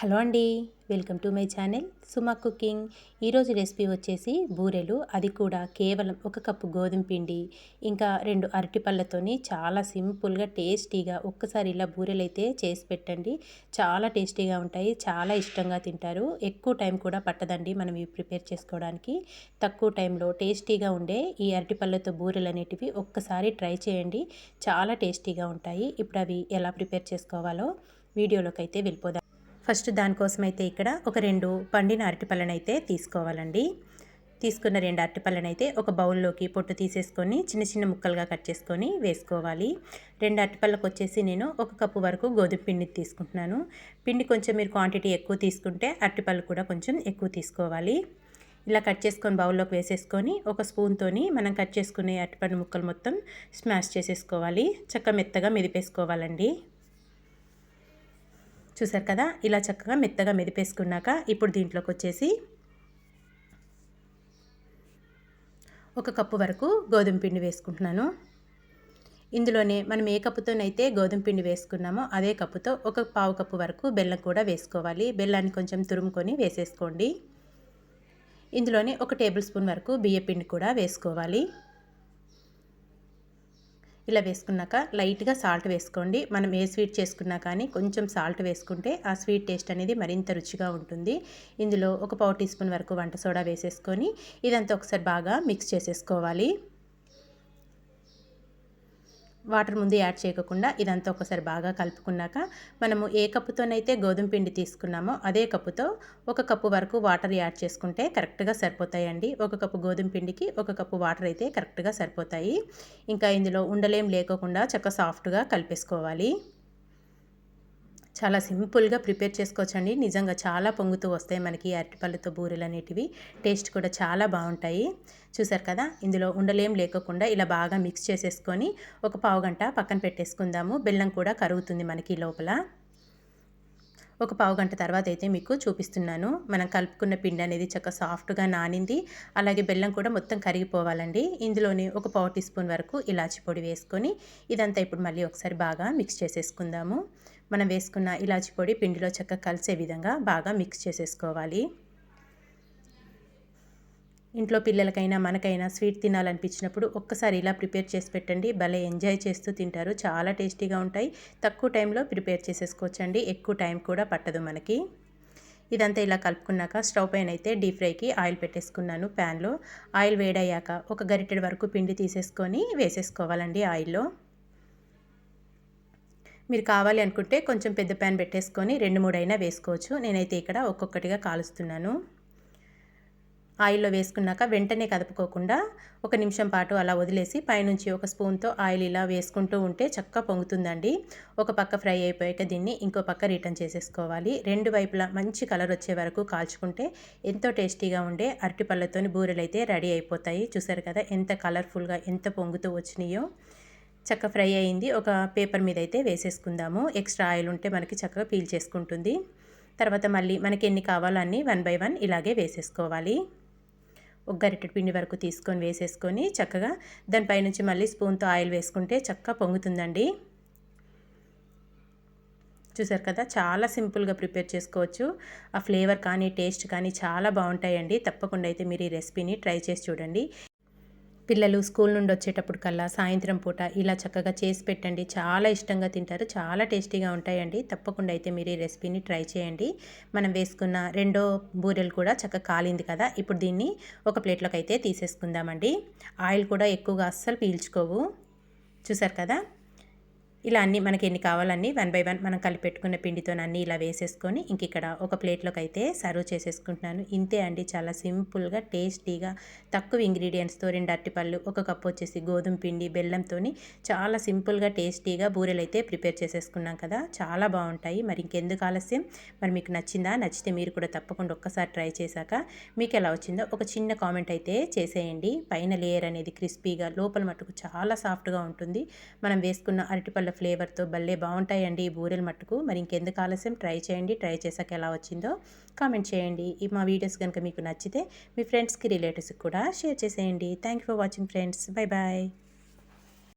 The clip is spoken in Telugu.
హలో అండి welcome to my channel Suma cooking. ఈరోజు రెసిపీ వచ్చేసి బూరెలు అది కూడా కేవలం ఒక కప్పు గోధుమ పిండి ఇంకా రెండు అరటిపళ్ళతోని చాలా సింపుల్గా టేస్టీగా ఒక్కసారి ఇలా బూరెలు అయితే చేసి పెట్టండి. చాలా టేస్టీగా ఉంటాయి చాలా ఇష్టంగా తింటారు. ఎక్కువ టైం కూడా పట్టదండి మనం ఇవి ప్రిపేర్ చేసుకోవడానికి. తక్కువ టైంలో టేస్టీగా ఉండే ఈ అరటిపళ్ళతో బూరెలు అనేటివి ఒక్కసారి ట్రై చేయండి. చాలా టేస్టీగా ఉంటాయి. ఇప్పుడు అవి ఎలా ప్రిపేర్ చేసుకోవాలో వీడియోలోకి అయితే వెళ్ళిపోదాం. ఫస్ట్ దానికోసం అయితే ఇక్కడ ఒక రెండు పండిన అరటిపళ్ళను అయితే తీసుకోవాలండి. తీసుకున్న రెండు అరటిపళ్ళను అయితే ఒక బౌల్లోకి పొట్టు తీసేసుకొని చిన్న చిన్న ముక్కలుగా కట్ చేసుకొని వేసుకోవాలి. రెండు అరటిపళ్ళకు వచ్చేసి నేను ఒక కప్పు వరకు గోధుమ పిండి తీసుకుంటున్నాను. పిండి కొంచెం మీరు క్వాంటిటీ ఎక్కువ తీసుకుంటే అరటిపళ్ళు కూడా కొంచెం ఎక్కువ తీసుకోవాలి. ఇలా కట్ చేసుకొని బౌల్లోకి వేసేసుకొని ఒక స్పూన్తోని మనం కట్ చేసుకునే అరటిపండు ముక్కలు మొత్తం స్మాష్ చేసేసుకోవాలి. చక్క మెత్తగా మెదిపేసుకోవాలండి. చూసారు కదా? ఇలా చక్కగా మెత్తగా మెదిపేసుకున్నాక ఇప్పుడు దీంట్లోకి వచ్చేసి ఒక కప్పు వరకు గోధుమ పిండి వేసుకుంటున్నాను. ఇందులోనే మనం ఏ కప్పుతోనైతే గోధుమ పిండి వేసుకున్నామో అదే కప్పుతో ఒక పావు కప్పు వరకు బెల్లం కూడా వేసుకోవాలి. బెల్లాన్ని కొంచెం తురుముకొని వేసేసుకోండి. ఇందులోనే ఒక టేబుల్ స్పూన్ వరకు బియ్య పిండి కూడా వేసుకోవాలి. ఇలా వేసుకున్నాక లైట్గా సాల్ట్ వేసుకోండి. మనం ఏ స్వీట్ చేసుకున్నా కానీ కొంచెం సాల్ట్ వేసుకుంటే ఆ స్వీట్ టేస్ట్ అనేది మరింత రుచిగా ఉంటుంది. ఇందులో ఒక పావు టీ స్పూన్ వరకు వంట సోడా వేసేసుకొని ఇదంతా ఒకసారి బాగా మిక్స్ చేసేసుకోవాలి. వాటర్ ముందు యాడ్ చేయకుండా ఇదంతా ఒకసారి బాగా కలుపుకున్నాక మనము ఏ కప్పుతోనైతే గోధుమ పిండి తీసుకున్నామో అదే కప్పుతో ఒక కప్పు వరకు వాటర్ యాడ్ చేసుకుంటే కరెక్ట్గా సరిపోతాయండి. ఒక కప్పు గోధుమ పిండికి ఒక కప్పు వాటర్ అయితే కరెక్ట్గా సరిపోతాయి. ఇంకా ఇందులో ఉండలేం లేకోకుండా చక్క సాఫ్ట్గా కలిపేసుకోవాలి. చాలా సింపుల్గా ప్రిపేర్ చేసుకోవచ్చండి. నిజంగా చాలా పొంగుతూ వస్తాయి మనకి అరటిపళ్ళతో బూరెలు అనేటివి టేస్ట్ కూడా చాలా బాగుంటాయి. చూసారు కదా? ఇందులో ఉండలేం లేకోకుండా ఇలా బాగా మిక్స్ చేసేసుకొని ఒక పావు గంట పక్కన పెట్టేసుకుందాము. బెల్లం కూడా కరుగుతుంది మనకి లోపల. ఒక పావు గంట తర్వాత అయితే మీకు చూపిస్తున్నాను. మనం కలుపుకున్న పిండి అనేది చక్కగా సాఫ్ట్గా నానింది. అలాగే బెల్లం కూడా మొత్తం కరిగిపోవాలండి. ఇందులోనే ఒక పావు టీ స్పూన్ వరకు ఇలాచి పొడి వేసుకొని ఇదంతా ఇప్పుడు మళ్ళీ ఒకసారి బాగా మిక్స్ చేసేసుకుందాము. మనం వేసుకున్న ఇలాచి పొడి పిండిలో చక్కగా కలిసే విధంగా బాగా మిక్స్ చేసేసుకోవాలి. ఇంట్లో పిల్లలకైనా మనకైనా స్వీట్ తినాలనిపించినప్పుడు ఒక్కసారి ఇలా ప్రిపేర్ చేసి పెట్టండి. భలే ఎంజాయ్ చేస్తూ తింటారు. చాలా టేస్టీగా ఉంటాయి. తక్కువ టైంలో ప్రిపేర్ చేసేసుకోవచ్చండి. ఎక్కువ టైం కూడా పట్టదు మనకి. ఇదంతా ఇలా కలుపుకున్నాక స్టవ్ పైన అయితే డీప్ ఫ్రైకి ఆయిల్ పెట్టేసుకున్నాను ప్యాన్లో. ఆయిల్ వేడయ్యాక ఒక గరిటెడ్ వరకు పిండి తీసేసుకొని వేసేసుకోవాలండి ఆయిల్లో. మీరు కావాలి అనుకుంటే కొంచెం పెద్ద ప్యాన్ పెట్టేసుకొని రెండు మూడైనా వేసుకోవచ్చు. నేనైతే ఇక్కడ ఒక్కొక్కటిగా కాలుస్తున్నాను. ఆయిల్లో వేసుకున్నాక వెంటనే కదుపుకోకుండా ఒక నిమిషం పాటు అలా వదిలేసి పైనుంచి ఒక స్పూన్తో ఆయిల్ ఇలా వేసుకుంటూ ఉంటే చక్కగా పొంగుతుందండి. ఒక పక్క ఫ్రై అయిపోయాక దీన్ని ఇంకో పక్క రిటర్న్ చేసేసుకోవాలి. రెండు వైపులా మంచి కలర్ వచ్చే వరకు కాల్చుకుంటే ఎంతో టేస్టీగా ఉండే అరటిపళ్ళతోని బూరెలు అయితే రెడీ అయిపోతాయి. చూసారు కదా ఎంత కలర్ఫుల్గా ఎంత పొంగుతూ వచ్చినాయో. చక్క ఫ్రై అయింది. ఒక పేపర్ మీద అయితే వేసేసుకుందాము. ఎక్స్ట్రా ఆయిల్ ఉంటే మనకి చక్కగా పీల్ చేసుకుంటుంది. తర్వాత మళ్ళీ మనకి ఎన్ని కావాలో అన్నీ వన్ బై వన్ ఇలాగే వేసేసుకోవాలి. ఒక గరిటెడు పిండి వరకు తీసుకొని వేసేసుకొని చక్కగా దానిపై నుంచి మళ్ళీ స్పూన్తో ఆయిల్ వేసుకుంటే చక్కగా పొంగుతుందండి. చూసారు కదా? చాలా సింపుల్గా ప్రిపేర్ చేసుకోవచ్చు. ఆ ఫ్లేవర్ కానీ టేస్ట్ కానీ చాలా బాగుంటాయండి. తప్పకుండా అయితే మీరు ఈ రెసిపీని ట్రై చేసి చూడండి. పిల్లలు స్కూల్ నుండి వచ్చేటప్పుడు కల్లా సాయంత్రం పూట ఇలా చక్కగా చేసి పెట్టండి. చాలా ఇష్టంగా తింటారు. చాలా టేస్టీగా ఉంటాయండి. తప్పకుండా అయితే మీరు ఈ రెసిపీని ట్రై చేయండి. మనం వేసుకున్న రెండో బూరెలు కూడా చక్కగా కాలింది కదా. ఇప్పుడు దీన్ని ఒక ప్లేట్లోకి అయితే తీసేసుకుందామండి. ఆయిల్ కూడా ఎక్కువగా అస్సలు పీల్చుకోవు. చూసారు కదా? ఇలా అన్నీ మనకి ఎన్ని కావాలన్నీ వన్ బై వన్ మనం కలిపెట్టుకున్న పిండితో అన్నీ ఇలా వేసేసుకొని ఇంక ఇక్కడ ఒక ప్లేట్లోకి అయితే సర్వ్ చేసేసుకుంటున్నాను. ఇంతే అండి చాలా సింపుల్గా టేస్టీగా తక్కువ ఇంగ్రీడియంట్స్తో రెండు అరటిపళ్ళు ఒక కప్పు వచ్చేసి గోధుమ పిండి బెల్లంతో చాలా సింపుల్గా టేస్టీగా బూరెలు అయితే ప్రిపేర్ చేసేసుకున్నాం కదా. చాలా బాగుంటాయి. మరి ఇంకెందుకు ఆలస్యం? మరి మీకు నచ్చిందా? నచ్చితే మీరు కూడా తప్పకుండా ఒక్కసారి ట్రై చేశాక మీకు ఎలా వచ్చిందో ఒక చిన్న కామెంట్ అయితే చేసేయండి. పైన లేయర్ అనేది క్రిస్పీగా లోపల మటుకు చాలా సాఫ్ట్గా ఉంటుంది. మనం వేసుకున్న అరటిపళ్ళు ఫ్లేవర్తో భలే బాగుంటాయండి ఈ బూరెలు మట్టుకు. మరి ఇంకెందుకు ఆలస్యం? ట్రై చేయండి. ట్రై చేశాక ఎలా వచ్చిందో కామెంట్ చేయండి. ఈ మా వీడియోస్ కనుక మీకు నచ్చితే మీ ఫ్రెండ్స్కి రిలేటివ్స్కి కూడా షేర్ చేసేయండి. Thank for watching friends. Bye bye.